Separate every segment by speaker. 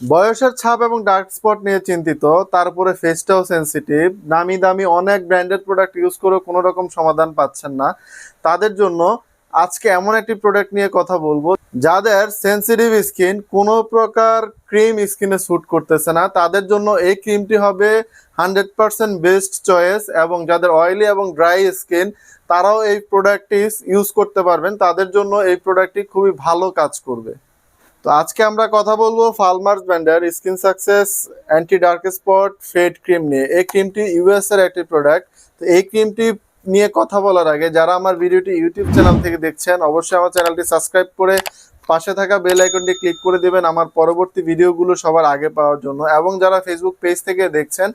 Speaker 1: বয়সের ছাপ এবং ডার্ক স্পট নিয়ে চিন্তিত তারপরে ফেসটাও সেনসিটিভ দামি দামি অনেক ব্র্যান্ডেড প্রোডাক্ট ইউজ করে কোনো রকম সমাধান পাচ্ছেন না। তাদের জন্য আজকে এমন একটি প্রোডাক্ট নিয়ে কথা বলব, যাদের সেনসিটিভ স্কিন কোনো প্রকার ক্রিম স্কিনে স্যুট করতেছে না। তাদের জন্য এই ক্রিমটি হবে হান্ড্রেড পার্সেন্ট বেস্ট চয়েস এবং যাদের অয়েলি এবং ড্রাই স্কিন তারাও এই প্রোডাক্টটি ইউজ করতে পারবেন। তাদের জন্য এই প্রোডাক্টটি খুবই ভালো কাজ করবে। তো আজকে আমরা কথা বলব ফালমার্স ব্র্যান্ডের skin success anti dark spot fade cream নিয়ে। এই ক্রিমটি ইউএস এর একটি প্রোডাক্ট তো এই ক্রিমটি নিয়ে কথা বলার আগে যারা আমার ভিডিওটি ইউটিউব চ্যানেল থেকে দেখছেন, অবশ্যই আমার চ্যানেলটি সাবস্ক্রাইব করে পাশে থাকা বেল আইকনটি ক্লিক করে দিবেন আমার পরবর্তী ভিডিওগুলো সবার আগে পাওয়ার জন্য। এবং যারা ফেসবুক পেজ থেকে দেখছেন,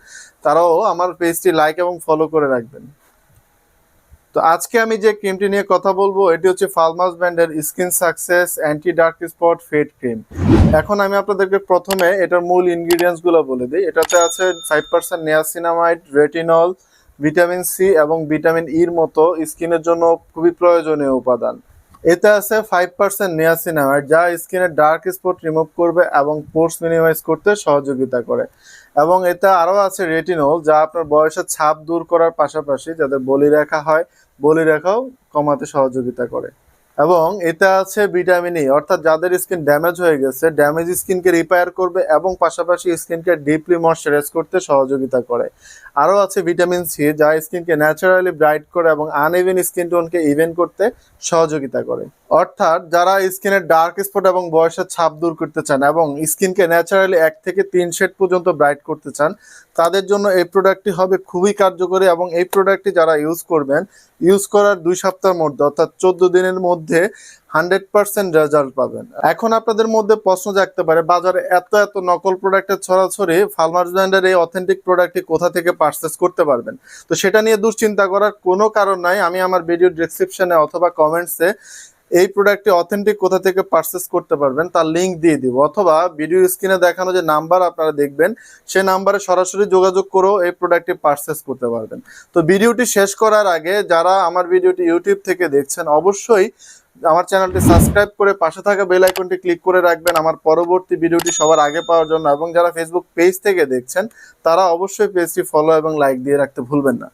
Speaker 1: তারাও আমার পেজটি লাইক এবং ফলো করে রাখবেন। তো আজকে আমি যে ক্রিমটি নিয়ে কথা বলব, এটি হচ্ছে ফার্মাস ব্র্যান্ডের skin success anti dark spot fade cream এখন আমি আপনাদেরকে প্রথমে এটার মূল ইনগ্রিডিয়েন্টসগুলো বলে দিই। এটাতে আছে five percent niacinamide retinol vitamin C এবং ভিটামিন ইর মতো স্কিনের জন্য খুবই প্রয়োজনীয় উপাদান। এতে আছে ফাইভ পার্সেন্ট নিয়াসিনামাইড যা স্কিনের ডার্ক স্পট রিমুভ করবে এবং পোর্স মিনিমাইজ করতে সহযোগিতা করে। এবং এতে আরও আছে রেটিনল যা আপনার বয়সের ছাপ দূর করার পাশাপাশি যাদের বলি রেখা হয় বলি রেখাও কমাতে সহযোগিতা করে। এবং এতে আছে ভিটামিন ই অর্থাৎ যাদের স্কিন ড্যামেজ হয়ে গেছে, ড্যামেজ স্কিনকে রিপেয়ার করবে এবং পাশাপাশি স্কিনকে ডিপলি ময়শ্চারাইজ করতে সহযোগিতা করে। আরও আছে ভিটামিন সি যা স্কিনকে ন্যাচারালি ব্রাইট করে এবং আনইভেন স্কিন টোনকে ইভেন করতে সহযোগিতা করে। অর্থাৎ যারা স্কিনের ডার্ক স্পট এবং বয়সের ছাপ দূর করতে চান এবং স্কিনকে ন্যাচারালি এক থেকে তিন শেড পর্যন্ত ব্রাইট করতে চান, তাদের জন্য এই প্রোডাক্টটি হবে খুবই কার্যকরী এবং এই প্রোডাক্টটি যারা ইউজ করবেন ইউজ করার দুই সপ্তাহের মধ্যে অর্থাৎ চোদ্দ দিনের মধ্যে হান্ড্রেড পার্সেন্ট রেজাল্ট পাবেন। এখন আপনাদের মধ্যে প্রশ্ন জাগতে পারে, বাজারে এত এত নকল প্রোডাক্টের ছড়াছড়ি ফার্মার্স ব্র্যান্ডের এই অথেন্টিক প্রোডাক্টটি কোথা থেকে পারচেস করতে পারবেন? তো সেটা নিয়ে দুশ্চিন্তা করার কোনো কারণ নাই, আমি আমার ভিডিও ডিসক্রিপশনে অথবা কমেন্টসে এই প্রোডাক্টটি অথেন্টিক কোথা থেকে পারচেস করতে পারবেন তার লিংক দিয়ে দিব। অথবা ভিডিও স্ক্রিনে দেখানো যে নাম্বার আপনারা দেখবেন, সেই নাম্বারে সরাসরি যোগাযোগ করেও এই প্রোডাক্টটি পারচেস করতে পারবেন। তো ভিডিওটি শেষ করার আগে যারা আমার ভিডিওটি ইউটিউব থেকে দেখছেন, অবশ্যই আমার চ্যানেলটি সাবস্ক্রাইব করে পাশে থাকা বেল আইকনটি ক্লিক করে রাখবেন আমার পরবর্তী ভিডিওটি সবার আগে পাওয়ার জন্য। এবং যারা ফেসবুক পেজ থেকে দেখছেন, তারা অবশ্যই পেজটি ফলো এবং লাইক দিয়ে রাখতে ভুলবেন না।